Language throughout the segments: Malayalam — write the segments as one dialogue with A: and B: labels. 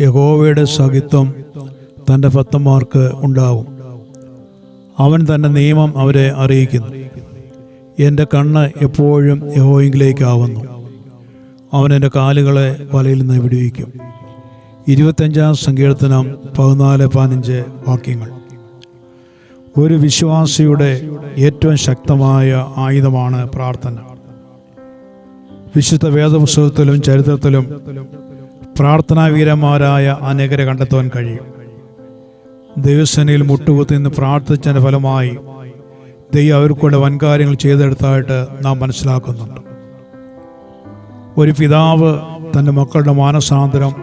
A: യഹോവയുടെ സഹിത്വം തന്റെ ഭക്തന്മാർക്ക് ഉണ്ടാവും. അവൻ തന്റെ നിയമം അവരെ അറിയിക്കുന്നു. എന്റെ കണ്ണ് എപ്പോഴും യഹോയിങ്കിലേക്കാവുന്നു അവൻ എന്റെ കാലുകളെ വലയിൽ നിന്ന് വിടുവിക്കും. ഇരുപത്തഞ്ചാം സങ്കീർത്തനം പതിനാല് പതിനഞ്ച് വാക്യങ്ങൾ. ഒരു വിശ്വാസിയുടെ ഏറ്റവും ശക്തമായ ആയുധമാണ് പ്രാർത്ഥന. വിശുദ്ധ വേദപുസ്തകത്തിലും ചരിത്രത്തിലും പ്രാർത്ഥനാവീരന്മാരായ അനേകരെ കണ്ടെത്തുവാൻ കഴിയും. ദൈവസേനയിൽ മുട്ടുകുത്തി നിന്ന് പ്രാർത്ഥിച്ചതിന്റെ ഫലമായി ദൈവം അവർക്കൂടെ വൻകാര്യങ്ങൾ ചെയ്തെടുത്തായിട്ട് നാം മനസ്സിലാക്കുന്നുണ്ട്. ഒരു പിതാവ് തന്റെ മക്കളുടെ മാനസാന്തരം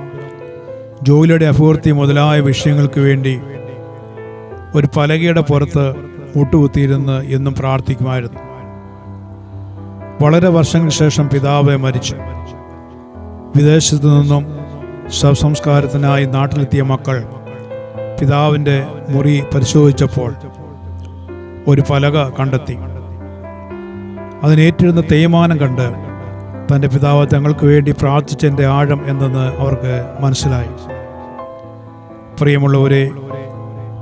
A: ജോലിയുടെ അഭിവൃദ്ധി മുതലായ വിഷയങ്ങൾക്ക് വേണ്ടി ഒരു പലകയുടെ പുറത്ത് മുട്ടുകുത്തിയിരുന്ന് എന്നും പ്രാർത്ഥിക്കുമായിരുന്നു. വളരെ വർഷങ്ങൾക്ക് ശേഷം പിതാവ് മരിച്ചു. വിദേശത്തു നിന്നും ശവസംസ്കാരത്തിനായി നാട്ടിലെത്തിയ മക്കൾ പിതാവിന്റെ മുറി പരിശോധിച്ചപ്പോൾ ഒരു പലക കണ്ടെത്തി. അതിനേറ്റിരുന്ന തേയ്മാനം കണ്ട് തന്റെ പിതാവ് തങ്ങൾക്ക് വേണ്ടി പ്രാർത്ഥിച്ചതിന്റെ ആഴം എന്തെന്ന് അവർക്ക് മനസ്സിലായി. പ്രിയമുള്ളവരെ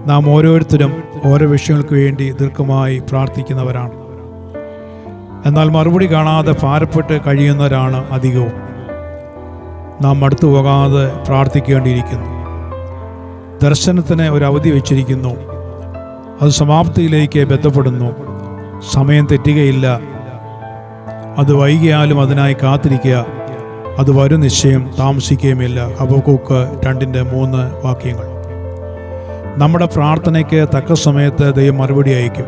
A: നാം ഓരോരുത്തരും ഓരോ വിഷയങ്ങൾക്ക് വേണ്ടി ദീർഘമായി പ്രാർത്ഥിക്കുന്നവരാണ്. എന്നാൽ മറുപടി കാണാതെ ഭാരപ്പെട്ട് കഴിയുന്നവരാണ് അധികവും. നാം അടുത്തു പോകാതെ പ്രാർത്ഥിക്കേണ്ടിയിരിക്കുന്നു. ദർശനത്തിന് ഒരു അവധി വെച്ചിരിക്കുന്നു. അത് സമാപ്തിയിലേക്ക് ബന്ധപ്പെടുന്നു. സമയം തെറ്റുകയില്ല. അത് വൈകിയാലും അതിനായി കാത്തിരിക്കുക. അത് വരും നിശ്ചയം താമസിക്കുകയുമില്ല. ഹബക്കൂക്ക് രണ്ടിന്റെ മൂന്ന് വാക്യങ്ങൾ. നമ്മുടെ പ്രാർത്ഥനയ്ക്ക് തക്ക സമയത്ത് ദൈവം മറുപടി അയക്കും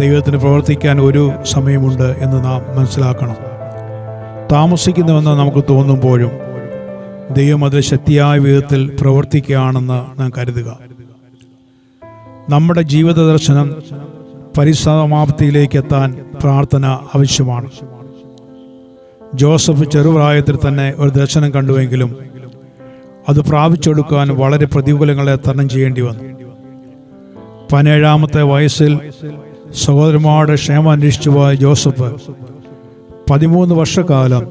A: ദൈവത്തിന് പ്രവർത്തിക്കാൻ ഒരു സമയമുണ്ട് എന്ന് നാം മനസ്സിലാക്കണം. താമസിക്കുന്നുവെന്ന് നമുക്ക് തോന്നുമ്പോഴും ദൈവം അത് ശക്തിയായ വിധത്തിൽ പ്രവർത്തിക്കുകയാണെന്ന് നാം കരുതുക. നമ്മുടെ ജീവിത ദർശനം പരിസമാപ്തിയിലേക്ക് എത്താൻ പ്രാർത്ഥന ആവശ്യമാണ്. ജോസഫ് ചെറുപ്രായത്തിൽ തന്നെ ഒരു ദർശനം കണ്ടുവെങ്കിലും അത് പ്രാപിച്ചെടുക്കാൻ വളരെ പ്രതികൂലങ്ങളെ തരണം ചെയ്യേണ്ടി വന്നു. പതിനേഴാമത്തെ വയസ്സിൽ സഹോദരന്മാരുടെ ക്ഷേമം അന്വേഷിച്ചു പോയ ജോസഫ് പതിമൂന്ന് വർഷക്കാലം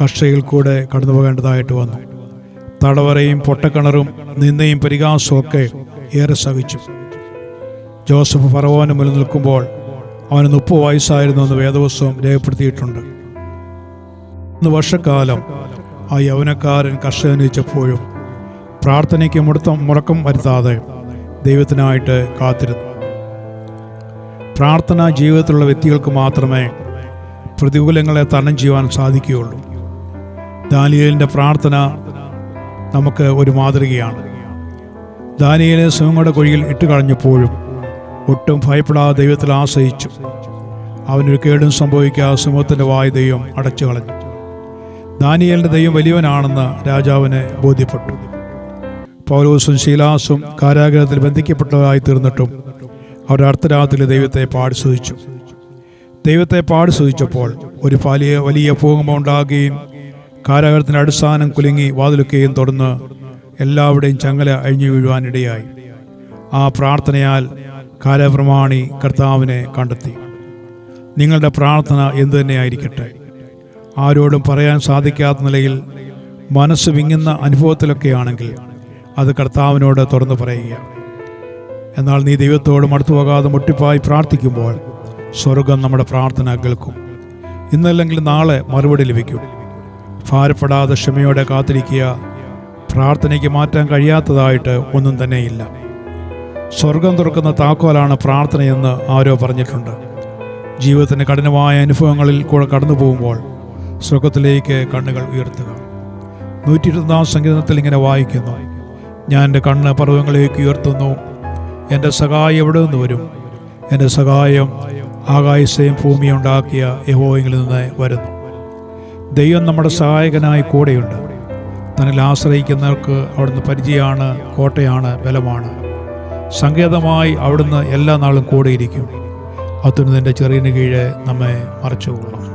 A: കർഷകയിൽ കൂടെ കടന്നു പോകേണ്ടതായിട്ട് വന്നു. തടവറയും പൊട്ടക്കിണറും നിന്നയും പരിഹാസവും ഒക്കെ ഏറെ സഹിച്ചു ജോസഫ് ഫറവോന് മുന്നിൽ നിൽക്കുമ്പോൾ അവന് മുപ്പത് വയസ്സായിരുന്നു എന്ന് വേദവസ്വം രേഖപ്പെടുത്തിയിട്ടുണ്ട്. മൂന്ന് വർഷക്കാലം ആ യൗവനക്കാരൻ കർഷകനിച്ചപ്പോഴും പ്രാർത്ഥനയ്ക്ക് മുടത്തം മുടക്കം വരുത്താതെ ദൈവത്തിനായിട്ട് കാത്തിരുന്നു. പ്രാർത്ഥന ജീവിതത്തിലുള്ള വ്യക്തികൾക്ക് മാത്രമേ പ്രതികൂലങ്ങളെ തരണം ചെയ്യുവാൻ സാധിക്കുകയുള്ളൂ. ദാനിയലിന്റെ പ്രാർത്ഥന നമുക്ക് ഒരു മാതൃകയാണ്. ദാനിയലെ സിംഹങ്ങളുടെ കുഴിയിൽ ഇട്ടുകളഞ്ഞപ്പോഴും ഒട്ടും ഭയപ്പെടാതെ ദൈവത്തിൽ ആശ്രയിച്ചു. അവനൊരു കേടും സംഭവിക്കാതെ സിംഹത്തിന്റെ വായ ദൈവം അടച്ചു കളഞ്ഞു. ദാനിയലിന്റെ ദൈവം വലിയവനാണെന്ന് രാജാവിനെ ബോധ്യപ്പെട്ടു. പൗലോസും ശീലാസും കാരാഗ്രഹത്തിൽ ബന്ധിക്കപ്പെട്ടതായി തീർന്നിട്ടും അവർ അർദ്ധരാത്രി ദൈവത്തെ പാടി ദൈവത്തെ പാടി സ്തുതിച്ചപ്പോൾ ഒരു വലിയ വലിയ ഭൂകമ്പം ഉണ്ടാകുകയും കാരാഗ്രഹത്തിന്റെ അടിസ്ഥാനം കുലുങ്ങി വാതിലുക്കുകയും തുടർന്ന് എല്ലാവരുടെയും ചങ്ങല അഴിഞ്ഞു വീഴുവാനിടയായി. ആ പ്രാർത്ഥനയാൽ കാലപ്രമാണി കർത്താവിനെ കണ്ടെത്തി. നിങ്ങളുടെ പ്രാർത്ഥന എന്തു തന്നെയായിരിക്കട്ടെ? ആരോടും പറയാൻ സാധിക്കാത്ത നിലയിൽ മനസ്സ് വിങ്ങുന്ന അനുഭവത്തിലൊക്കെയാണെങ്കിൽ അത് കർത്താവിനോട് തുറന്നു പറയുക. എന്നാൽ നീ ദൈവത്തോട് മടുത്തു പോകാതെ മുട്ടിപ്പായി പ്രാർത്ഥിക്കുമ്പോൾ സ്വർഗം നമ്മുടെ പ്രാർത്ഥന കേൾക്കും. ഇന്നല്ലെങ്കിൽ നാളെ മറുപടി ലഭിക്കും. ഭാരപ്പെടാതെ ക്ഷമയോടെ കാത്തിരിക്കുക. പ്രാർത്ഥനയ്ക്ക് മാറ്റാൻ കഴിയാത്തതായിട്ട് ഒന്നും തന്നെയില്ല. സ്വർഗം തുറക്കുന്ന താക്കോലാണ് പ്രാർത്ഥനയെന്ന് ആരോ പറഞ്ഞിട്ടുണ്ട്. ജീവിതത്തിന് കഠിനമായ അനുഭവങ്ങളിൽ കൂടെ കടന്നു പോകുമ്പോൾ സ്വർഗത്തിലേക്ക് കണ്ണുകൾ ഉയർത്തുക. നൂറ്റി ഇരുപതാം സംഗീതത്തിൽ ഇങ്ങനെ വായിക്കുന്നു. ഞാൻ എന്റെ കണ്ണ് പർവങ്ങളിലേക്ക് ഉയർത്തുന്നു. എന്റെ സഹായം എവിടെ നിന്ന് വരും? എന്റെ സഹായം ആകാശയും ഭൂമിയും ഉണ്ടാക്കിയ യഹോയിൽ നിന്ന് വരുന്നു. ദൈവം നമ്മുടെ സഹായകനായി കൂടെയുണ്ട്. തന്നിൽ ആശ്രയിക്കുന്നവർക്ക് അവിടുന്ന് പരിചയമാണ് കോട്ടയാണ് ബലമാണ്. സങ്കേതമായി അവിടുന്ന് എല്ലാ നാളും കൂടെയിരിക്കും അത്തുനിതിന്റെ ചെറിയ കീഴെ നമ്മെ മറച്ചുകൊള്ളും